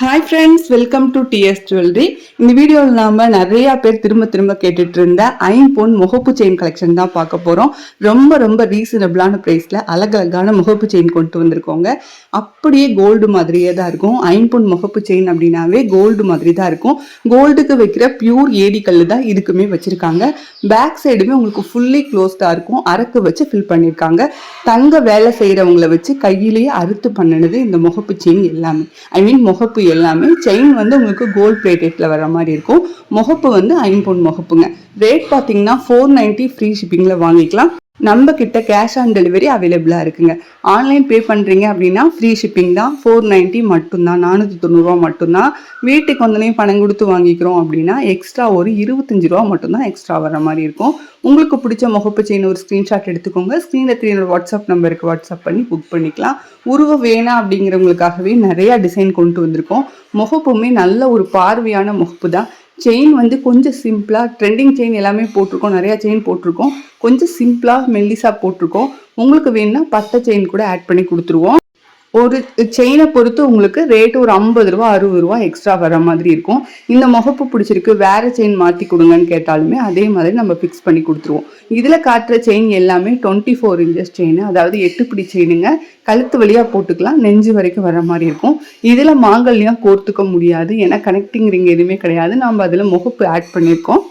Hi friends welcome to T S இந்த வீடியோவில் நாம நிறைய பேர் திரும்ப திரும்ப கேட்டுட்டு இருந்த ஐம்பொன் முகப்பு செயின் கலெக்ஷன் தான் பார்க்க போகிறோம் ரொம்ப ரொம்ப ரீசனபிளான ப்ரைஸில் அழகழகான முகப்பு செயின் கொண்டு வந்திருக்கோங்க. அப்படியே கோல்டு மாதிரியே தான் இருக்கும். ஐம்பொன் முகப்பு செயின் அப்படின்னாவே கோல்டு மாதிரி தான் இருக்கும். கோல்டுக்கு வைக்கிற பியூர் ஏடி கல் தான் இதுக்குமே வச்சுருக்காங்க. பேக் சைடுமே உங்களுக்கு ஃபுல்லி க்ளோஸ்டாக இருக்கும். அரக்கு வச்சு ஃபில் பண்ணியிருக்காங்க தங்க வேலை செய்கிறவங்கள வச்சு கையிலேயே அறுத்து பண்ணினது இந்த முகப்பு செயின் எல்லாமே. ஐ மீன் முகப்பு எல்லாமே செயின் வந்து உங்களுக்கு கோல்ட் பிளேட்டட்ல வர மாதிரி இருக்கும். முகப்பு வந்து ஐம்பொன் முகப்புங்க. ரேட் பார்த்தீங்கன்னா ஃபோர் நைன்ட்டி ஃப்ரீ ஷிப்பிங்கில் வாங்கிக்கலாம். நம்ம கிட்ட கேஷ் ஆன் டெலிவரி அவைலபிளாக இருக்குங்க. ஆன்லைன் பே பண்ணுறீங்க அப்படின்னா ஃப்ரீ ஷிப்பிங் தான். ஃபோர் நைன்ட்டி மட்டும்தான். நானூற்றி தொண்ணூறுரூவா மட்டும்தான். வீட்டுக்கு வந்தனே பணம் கொடுத்து வாங்கிக்கிறோம் அப்படின்னா எக்ஸ்ட்ரா ஒரு இருபத்தஞ்சு ரூபா மட்டும்தான் எக்ஸ்ட்ரா வர மாதிரி இருக்கும். உங்களுக்கு பிடிச்ச முகப்பு செயின் ஒரு ஸ்க்ரீன்ஷாட் எடுத்துக்கோங்க. ஸ்க்ரீனில் தெரியுற வாட்ஸ்அப் நம்பருக்கு வாட்ஸ்அப் பண்ணி புக் பண்ணிக்கலாம். உருவம் வேணாம் அப்படிங்கிறவங்களுக்காகவே நிறையா டிசைன் கொண்டு வந்திருக்கோம். முகப்புமே நல்ல ஒரு பார்வையான முகப்பு தான். செயின் வந்து கொஞ்சம் சிம்பிளாக ட்ரெண்டிங் செயின் எல்லாமே போட்டிருக்கோம். நிறையா செயின் போட்டிருக்கோம். கொஞ்சம் சிம்பிளாக மெல்லிஸாக போட்டிருக்கோம். உங்களுக்கு வேணும்னா பட்டை செயின் கூட ஆட் பண்ணி கொடுத்துருவோம். ஒரு செயினை பொறுத்து உங்களுக்கு ரேட் ஒரு ஐம்பது ரூபா அறுபது ரூபா எக்ஸ்ட்ரா வர மாதிரி இருக்கும். இந்த முகப்பு பிடிச்சிருக்கு வேற செயின் மாற்றி கொடுங்கன்னு கேட்டாலுமே அதே மாதிரி நம்ம ஃபிக்ஸ் பண்ணி கொடுத்துருவோம். இதில் காட்டுற செயின் எல்லாமே டுவெண்ட்டி ஃபோர் இன்ச்சஸ் செயின் அதாவது எட்டு பிடி செயினுங்க கழுத்து வழியாக போட்டுக்கலாம் நெஞ்சு வரைக்கும் வர மாதிரி இருக்கும். இதில் மாங்கல்யம் கோர்த்துக்க முடியாது ஏன்னா கனெக்டிங் ரிங் எதுவுமே கிடையாது. நம்ம அதில் முகப்பு ஆட் பண்ணியிருக்கோம்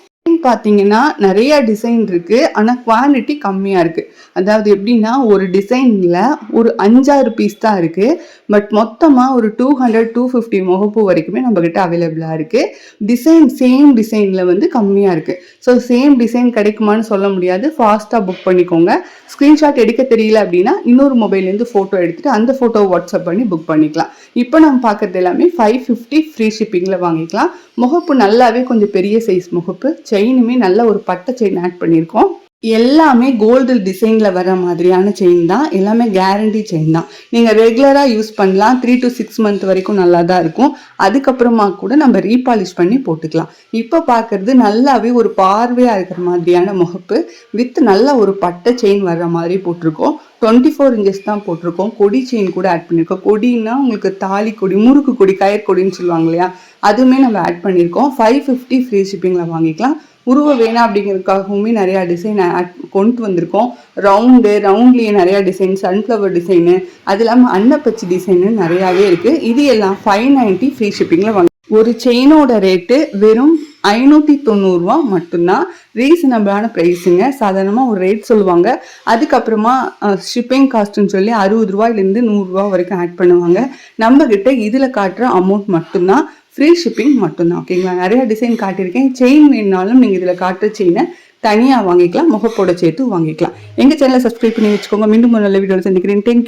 பார்த்தீங்கன்னா நிறைய டிசைன் இருக்கு. ஆனால் குவாலிட்டி கம்மியாக இருக்கு. அதாவது எப்படின்னா ஒரு டிசைனில் ஒரு அஞ்சாறு பீஸ் தான் இருக்கு. பட் மொத்தமாக ஒரு டூ ஹண்ட்ரட் டூ ஃபிஃப்டி முகப்பு வரைக்குமே நம்ம கிட்ட அவைலபிளாக இருக்கு. டிசைன் சேம் டிசைனில் வந்து கம்மியாக இருக்கு. ஸோ சேம் டிசைன் கிடைக்குமான்னு சொல்ல முடியாது. ஃபாஸ்ட்டாக புக் பண்ணிக்கோங்க. ஸ்க்ரீன்ஷாட் எடுக்க தெரியல அப்படின்னா இன்னொரு மொபைல்லேருந்து ஃபோட்டோ எடுத்துகிட்டு அந்த ஃபோட்டோ வாட்ஸ்அப் பண்ணி புக் பண்ணிக்கலாம். இப்போ நம்ம பார்க்குறது எல்லாமே ஃபைவ் ஃபிஃப்டி ஃப்ரீ ஷிப்பிங்கில் வாங்கிக்கலாம். முகப்பு நல்லாவே கொஞ்சம் பெரிய சைஸ் முகப்பு. செயினுமே நல்ல ஒரு பட்டை செயின் ஆட் பண்ணியிருக்கோம். எல்லாமே கோல்டு டிசைனில் வர மாதிரியான செயின் தான். எல்லாமே கேரண்டி செயின் தான். நீங்கள் ரெகுலராக யூஸ் பண்ணலாம். த்ரீ டு சிக்ஸ் மந்த் வரைக்கும் நல்லா தான் இருக்கும். அதுக்கப்புறமா கூட நம்ம ரீபாலிஷ் பண்ணி போட்டுக்கலாம். இப்போ பார்க்குறது நல்லாவே ஒரு பார்வையாக இருக்கிற மாதிரியான முகப்பு வித் நல்ல ஒரு பட்டை செயின் வர்ற மாதிரி போட்டிருக்கோம். டுவெண்ட்டி ஃபோர் இன்ச்சஸ் தான் போட்டிருக்கோம். கொடி செயின் கூட ஆட் பண்ணியிருக்கோம். கொடின்னா உங்களுக்கு தாலி கொடி முறுக்கு கொடி கயர் கொடின்னு சொல்லுவாங்க இல்லையா? அதுவுமே நம்ம ஆட் பண்ணியிருக்கோம். ஃபைவ் ஃபிஃப்டி ஃப்ரீ ஷிப்பிங்கில் வாங்கிக்கலாம். உருவ வேணாம் அப்படிங்கிறதுக்காகவுமே நிறையா டிசைன் ஆட் கொண்டு வந்திருக்கோம். ரவுண்டு ரவுண்ட்லேயே நிறையா டிசைன் சன்ஃப்ளவர் டிசைனு அது இல்லாமல் அன்னப்பச்சி டிசைனு நிறையாவே இருக்குது இது எல்லாம் ஃபைவ் நைன்ட்டி ஃப்ரீ ஷிப்பிங்கில் வாங்க. ஒரு செயினோட ரேட்டு வெறும் ஐநூற்றி தொண்ணூறுரூவா மட்டும்தான். ரீசனபிளான ப்ரைஸுங்க சாதாரணமாக ஒரு ரேட் சொல்லுவாங்க. அதுக்கப்புறமா ஷிப்பிங் காஸ்ட்டுன்னு சொல்லி அறுபது ரூபாயிலேருந்து நூறுரூவா வரைக்கும் ஆட் பண்ணுவாங்க. நம்ம கிட்ட இதில் காட்டுற அமௌண்ட் மட்டும்தான். ஃப்ரீ ஷிப்பிங் மட்டும்தான் ஓகேங்களா நிறைய டிசைன் காட்டியிருக்கேன். செயின் வேணுனாலும் நீங்கள் இதில் காட்டுற செயினை தனியாக வாங்கிக்கலாம் முகப்போட சேர்த்து வாங்கிக்கலாம். எங்கள் சேனலை சப்ஸ்கிரைப் பண்ணி வச்சுக்கோங்க. மீண்டும் நல்ல வீடியோவில் சந்திக்கிறேன். தேங்க்யூ